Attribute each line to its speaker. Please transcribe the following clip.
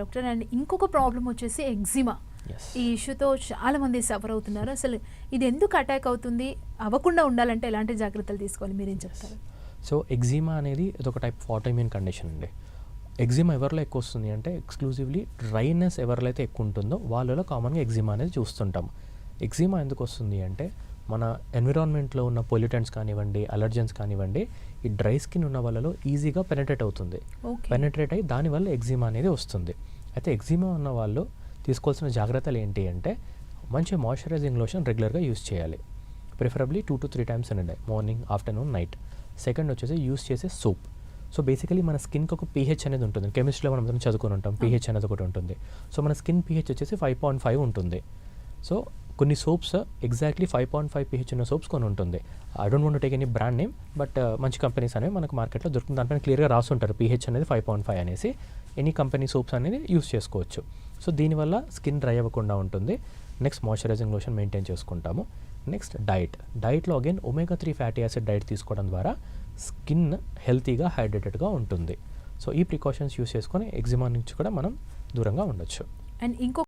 Speaker 1: Doctor and ఇంకొక problem వచ్చేసి eczema. ఈ ఇష్యూతో చాలా మంది సఫర్ అవుతున్నారు. అసలు ఇది ఎందుకు అటాక్ అవుతుంది? అవ్వకుండా ఉండాలంటే ఎలాంటి జాగ్రత్తలు తీసుకోవాలి? మీరేం చెప్తారు?
Speaker 2: సో ఎగ్జిమా అనేది ఇదొక టైప్ ఆఫ్ ఆటోఇమ్యూన్ కండిషన్ అండి. ఎగ్జిమా ఎవరిలో ఎక్కువ వస్తుంది అంటే ఎక్స్క్లూజివ్లీ డ్రైనెస్ ఎవరిలో అయితే ఎక్కువ ఉంటుందో వాళ్ళలో కామన్గా ఎగ్జిమా అనేది చూస్తుంటాం. ఎగ్జిమా ఎందుకు వస్తుంది అంటే మన ఎన్విరాన్మెంట్లో ఉన్న పొల్యూటెంట్స్ కానివ్వండి అలర్జెన్స్ కానివ్వండి ఈ డ్రై స్కిన్ ఉన్న వాళ్ళలో ఈజీగా పెనట్రేట్ అవుతుంది. పెనట్రేట్ అయ్యి దానివల్ల ఎగ్జిమా అనేది వస్తుంది. అయితే ఎగ్జిమా ఉన్న వాళ్ళు తీసుకోవాల్సిన జాగ్రత్తలు ఏంటి అంటే మంచి మాయిశ్చరైజింగ్ లోషన్ రెగ్యులర్గా యూస్ చేయాలి. Preferably two to three times in day morning afternoon night. Second వచ్చేసి యూస్ చేసే సోప్. సో బేసికలీ మన స్కిన్కి ఒక పీహెచ్ అనేది ఉంటుంది. కెమిస్ట్రీలో మనం అందరం చదువుకుని ఉంటాం పీహెచ్ అనేది ఒకటి ఉంటుంది. సో మన స్కిన్ పీహెచ్ వచ్చేసి ఫైవ్ పాయింట్ ఫైవ్ ఉంటుంది. సో కొన్ని soaps exactly five point five pH ఉన్న సోప్స్ కొన్ని ఉంటుంది I don't want take any brand name but మంచి కంపెనీస్ అనేవి మనకు మార్కెట్లో దొరుకుతుంది. దానిపైన క్లియర్గా రాస్తుంటారు పిహెచ్ అనేది ఫైవ్ పాయింట్ ఫైవ్ అనేసి. ఎనీ కంపెనీ సోప్స్ అనేది యూస్ చేసుకోవచ్చు. సో దీనివల్ల స్కిన్ డ్రై అవ్వకుండా ఉంటుంది. నెక్స్ట్ మాయిశ్చరైజింగ్ లోషన్ మెయింటైన్ చేసుకుంటాము. నెక్స్ట్ డైట్ డైట్లో again omega three fatty acid diet తీసుకోవడం ద్వారా స్కిన్ హెల్తీగా హైడ్రేటెడ్గా ఉంటుంది. సో ఈ ప్రికాషన్స్ యూస్ చేసుకొని ఎగ్జిమా నుంచి కూడా మనం దూరంగా ఉండొచ్చు.
Speaker 1: అండ్ ఇంకొక